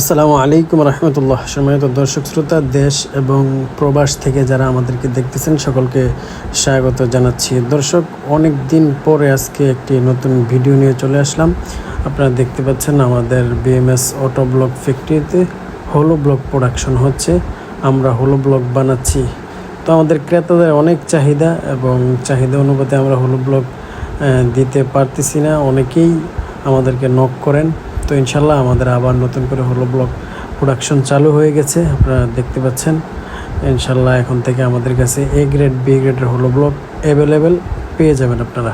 আসসালামু আলাইকুম রহমতুল্লাহ। সম্মানিত দর্শক, শ্রোতা, দেশ এবং প্রবাস থেকে যারা আমাদেরকে দেখতেছেন, সকলকে স্বাগত জানাচ্ছি। দর্শক অনেক দিন পরে আজকে একটি নতুন ভিডিও নিয়ে চলে আসলাম। আপনারা দেখতে পাচ্ছেন আমাদের বিএমএস অটো ব্লক ফ্যাক্টরিতে হোলো ব্লক প্রোডাকশন হচ্ছে। আমরা হোলো ব্লক বানাচ্ছি। তো আমাদের ক্রেতাদের অনেক চাহিদা এবং চাহিদা অনুপাতে আমরা হোলো ব্লক দিতে পারতেছি না। অনেকেই আমাদেরকে নক করেন। তো ইনশাল্লাহ আমাদের আবার নতুন করে হলো ব্লক প্রোডাকশন চালু হয়ে গেছে। আপনারা দেখতে পাচ্ছেন। ইনশাল্লাহ এখন থেকে আমাদের কাছে এ গ্রেড বি গ্রেডের হলো ব্লক অ্যাভেলেবেল পেয়ে যাবেন আপনারা।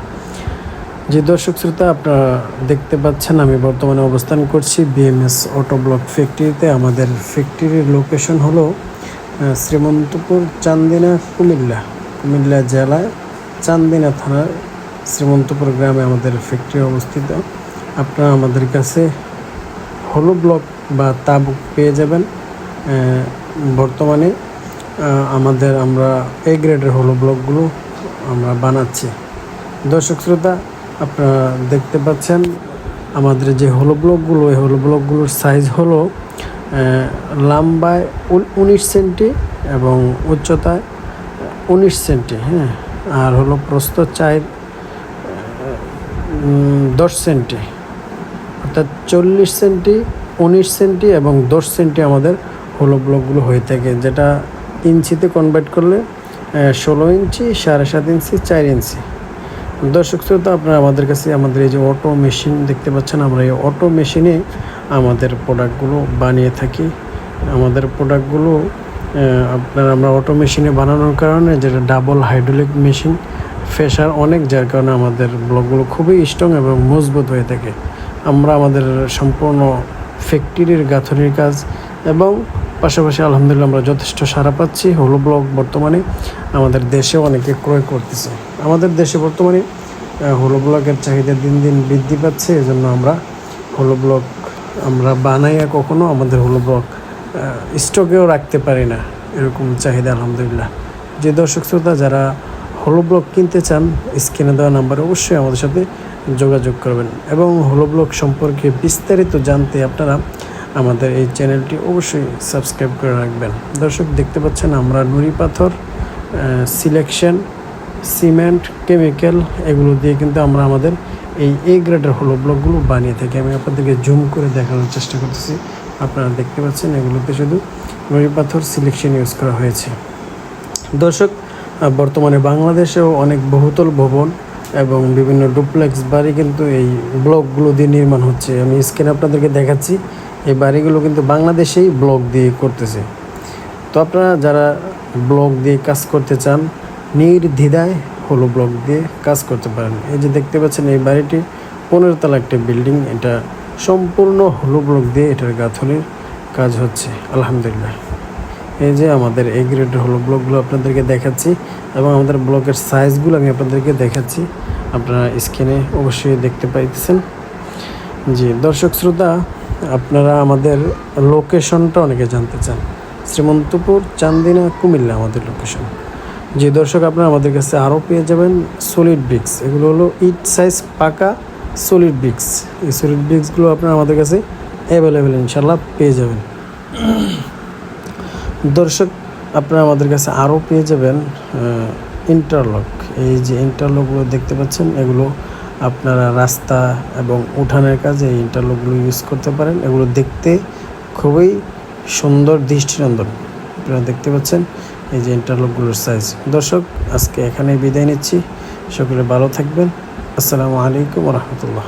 যে দর্শক শ্রোতা, আপনারা দেখতে পাচ্ছেন, আমি বর্তমানে অবস্থান করছি বিএমএস অটো ব্লক ফ্যাক্টরিতে আমাদের ফ্যাক্টরির লোকেশন হলো শ্রীমন্তপুর, চান্দিনা, কুমিল্লা। কুমিল্লা জেলায় চান্দিনা থানার শ্রীমন্তপুর গ্রামে আমাদের ফ্যাক্টরি অবস্থিত। আপনারা আমাদের কাছে হলো ব্লক বা তাবুক পেয়ে যাবেন। বর্তমানে আমাদের আমরা এ গ্রেডের হলো ব্লকগুলো আমরা বানাচ্ছি। দর্শক শ্রোতা, আপনারা দেখতে পাচ্ছেন, আমাদের যে হলো ব্লকগুলো এই হলো ব্লকগুলোর সাইজ হলো লম্বায় উনিশ সেন্টি এবং উচ্চতায় উনিশ সেন্টি হ্যাঁ? আর হলো প্রস্থ চার দশ সেন্টি। অর্থাৎ চল্লিশ সেন্টি, উনিশ সেন্টি এবং দশ সেন্টি আমাদের হলো ব্লকগুলো হয়ে থাকে, যেটা ইঞ্চিতে কনভার্ট করলে ষোলো ইঞ্চি, সাড়ে সাত ইঞ্চি, চার ইঞ্চি। দর্শক শ্রোতা, আপনারা আমাদের কাছে আমাদের এই যে অটো মেশিন দেখতে পাচ্ছেন, আমরা এই অটো মেশিনে আমাদের প্রোডাক্টগুলো বানিয়ে থাকি। আমাদের প্রোডাক্টগুলো আপনার আমরা অটো মেশিনে বানানোর কারণে যেটা ডাবল হাইড্রোলিক মেশিন ফেসার অনেক, যার কারণে আমাদের ব্লকগুলো খুবই স্ট্রং এবং মজবুত হয়ে থাকে। আমরা আমাদের সম্পূর্ণ ফ্যাক্টরির গাঁথনির কাজ এবং পাশাপাশি আলহামদুলিল্লাহ আমরা যথেষ্ট সারা পাচ্ছি। হলো ব্লক বর্তমানে আমাদের দেশে অনেকে ক্রয় করতেছে। আমাদের দেশে বর্তমানে হলো ব্লকের চাহিদা দিন দিন বৃদ্ধি পাচ্ছে। এজন্য আমরা হলো ব্লক, আমরা বানাইয়া কখনো আমাদের হলো ব্লক স্টকেও রাখতে পারি না এরকম চাহিদা আলহামদুলিল্লাহ। যে দর্শক শ্রোতা, যারা হলো ব্লক কিনতে চান, স্ক্রিনে দেওয়া নাম্বারে অবশ্যই আমাদের সাথে যোগাযোগ করবেন। এবং হলো ব্লক সম্পর্কে বিস্তারিত জানতে আপনারা আমাদের এই চ্যানেলটি অবশ্যই সাবস্ক্রাইব করে রাখবেন। দর্শক, দেখতে পাচ্ছেন আমরা নুড়ি পাথর সিলেকশন সিমেন্ট কেমিক্যাল এগুলো দিয়ে কিন্তু আমরা আমাদের এই এ গ্রেডের হলো ব্লকগুলো বানিয়ে থাকি। আমি আপনাদেরকে জুম করে দেখানোর চেষ্টা করতেছি। আপনারা দেখতে পাচ্ছেন এগুলোতে শুধু নুড়ি পাথর সিলেকশন ইউজ করা হয়েছে। দর্শক বর্তমানে বাংলাদেশেও অনেক বহুতল ভবন এবং বিভিন্ন ডুপ্লেক্স বাড়ি কিন্তু এই ব্লকগুলো দিয়ে নির্মাণ হচ্ছে। আমি স্ক্রিনে আপনাদেরকে দেখাচ্ছি, এই বাড়িগুলো কিন্তু বাংলাদেশেই ব্লক দিয়ে করতেছে। তো আপনারা যারা ব্লক দিয়ে কাজ করতে চান, নির্দ্বিধায় হলো ব্লক দিয়ে কাজ করতে পারেন। এই যে দেখতে পাচ্ছেন, এই বাড়িটি পনেরো তলা একটা বিল্ডিং, এটা সম্পূর্ণ হলো ব্লক দিয়ে, এটার গাঁথনির কাজ হচ্ছে, আলহামদুলিল্লাহ। এই যে আমাদের এই গ্রেডের হলো ব্লকগুলো আপনাদেরকে দেখাচ্ছি এবং আমাদের ব্লকের সাইজগুলো আমি আপনাদেরকে দেখাচ্ছি। আপনারা স্ক্রিনে অবশ্যই দেখতে পাইতেছেন। জি, দর্শক শ্রোতা, আপনারা আমাদের লোকেশনটা অনেকে জানতে চান। শ্রীমন্তপুর, চান্দিনা, কুমিল্লা আমাদের লোকেশন যে দর্শক, আপনারা আমাদের কাছে আরও পেয়ে যাবেন সলিড ব্রিক্স এগুলো হলো ইট সাইজ পাকা সলিড ব্রিক্স এই সলিড ব্রিক্সগুলো আপনারা আমাদের কাছে অ্যাভেলেবেল ইনশাল্লাহ পেয়ে যাবেন। দর্শক, আপনারা আমাদের কাছে আরও পেয়ে যাবেন ইন্টারলক এই যে ইন্টারলকগুলো দেখতে পাচ্ছেন, এগুলো আপনারা রাস্তা এবং উঠানের কাজে এই ইন্টারলকগুলো ইউজ করতে পারেন। এগুলো দেখতে খুবই সুন্দর, দৃষ্টিনন্দন। আপনারা দেখতে পাচ্ছেন এই যে ইন্টারলকগুলোর সাইজ দর্শক, আজকে এখানেই বিদায় নিচ্ছি। সকলে ভালো থাকবেন। আসসালামু আলাইকুম রহমতুল্লাহ।